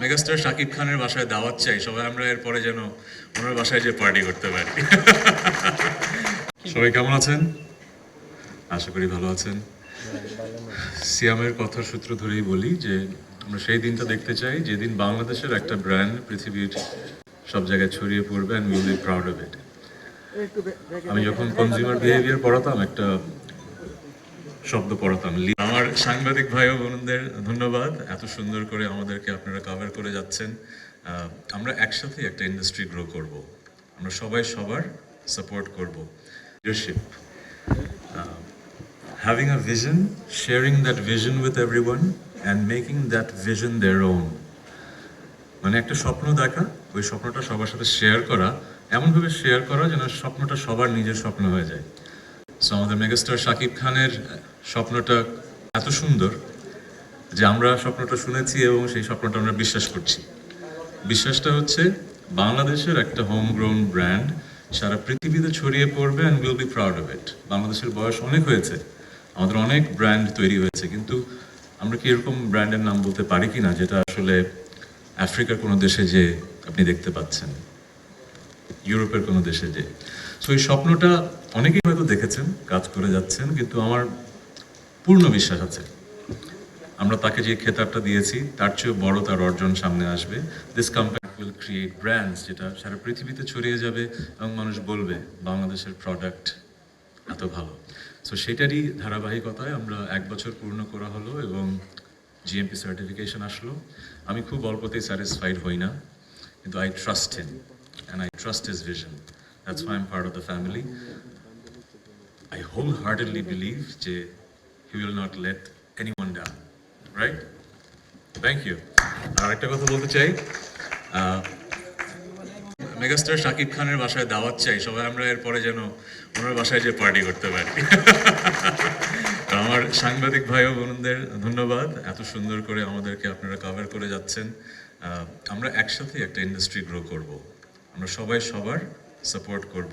Megastar Shakib খানের বাসায় দাওয়াত চাই সবাই আমরা এরপরে যেন ওনার বাসায় যে পার্টি করতে পারি। সবাই কেমন আছেন? আশা করি ভালো আছেন। সিয়ামের কথার সূত্র ধরেই বলি যে আমরা সেই দিনটা দেখতে চাই যেদিন বাংলাদেশের একটা ব্র্যান্ড পৃথিবীর সব জায়গায় ছড়িয়ে পড়বে and will be proud of it আমি যখন কনজিউমার বিহেভিয়ার পড়াতাম একটা শব্দ পড়াতাম। আমার সাংবাদিক ভাই ও বোনদের ধন্যবাদ। এত সুন্দর করে আমাদেরকে আপনারা কভার করে যাচ্ছেন। আমরা একসাথে একটা ইন্ডাস্ট্রি গ্রো করব। আমরা সবাই সবার সাপোর্ট করব। Leadership having a vision, sharing that vision with everyone, and making that vision their own. মানে একটা স্বপ্ন দেখা ওই স্বপ্নটা সবার সাথে শেয়ার করা এমনভাবে শেয়ার করা যেন স্বপ্নটা সবার নিজের স্বপ্ন হয়ে যায়। সো আমাদের মেগাস্টার শাকিব খানের স্বপ্নটা এত সুন্দর যে আমরা স্বপ্নটা শুনেছি এবং সেই স্বপ্নটা আমরা বিশ্বাস করছি। বিশ্বাসটা হচ্ছে বাংলাদেশের একটা হোম গ্রোন ব্র্যান্ড সারা পৃথিবীতে ছড়িয়ে পড়বে and will be proud of it বাংলাদেশের বয়স অনেক হয়েছে, আমাদের অনেক ব্র্যান্ড তৈরি হয়েছে, কিন্তু আমরা কি এরকম ব্র্যান্ডের নাম বলতে পারি কি না যেটা আসলে আফ্রিকার কোনো দেশে যে আপনি দেখতে পাচ্ছেন, ইউরোপের কোনো দেশে যে। সো এই স্বপ্নটা অনেকেই হয়তো দেখেছেন, কাজ করে যাচ্ছেন, কিন্তু আমার পূর্ণ বিশ্বাস আছে। আমরা তাকে যে খেতাবটা দিয়েছি, তার চেয়েও বড় তার অর্জন সামনে আসবে। This company will create brands যেটা সারা পৃথিবীতে ছড়িয়ে যাবে এবং মানুষ বলবে, বাংলাদেশের প্রোডাক্ট এত ভালো। সো সেটারই ধারাবাহিকতায় আমরা এক বছর পূর্ণ করা হলো এবং জিএমপি সার্টিফিকেশন আসলো। আমি খুব অল্পতেই স্যাটিসফাইড হই না, কিন্তু I trust him and I trust his vision that's why I'm part of the family I wholeheartedly believe যে he will not let anyone down. Right? Thank you. আর একটা কথা বলতে চাই মেগাস্টার শাকিব খানের বাসায় দাওয়াত চাই, সবাই আমরা এরপরে যেন ওনার বাসায় যে পার্টি করতে পারি আমার সাংবাদিক ভাই ও বোনদের ধন্যবাদ, এত সুন্দর করে আমাদেরকে আপনারা কভার করে যাচ্ছেন আমরা একসাথে একটা ইন্ডাস্ট্রি গ্রো করব আমরা সবাই সবার সাপোর্ট করব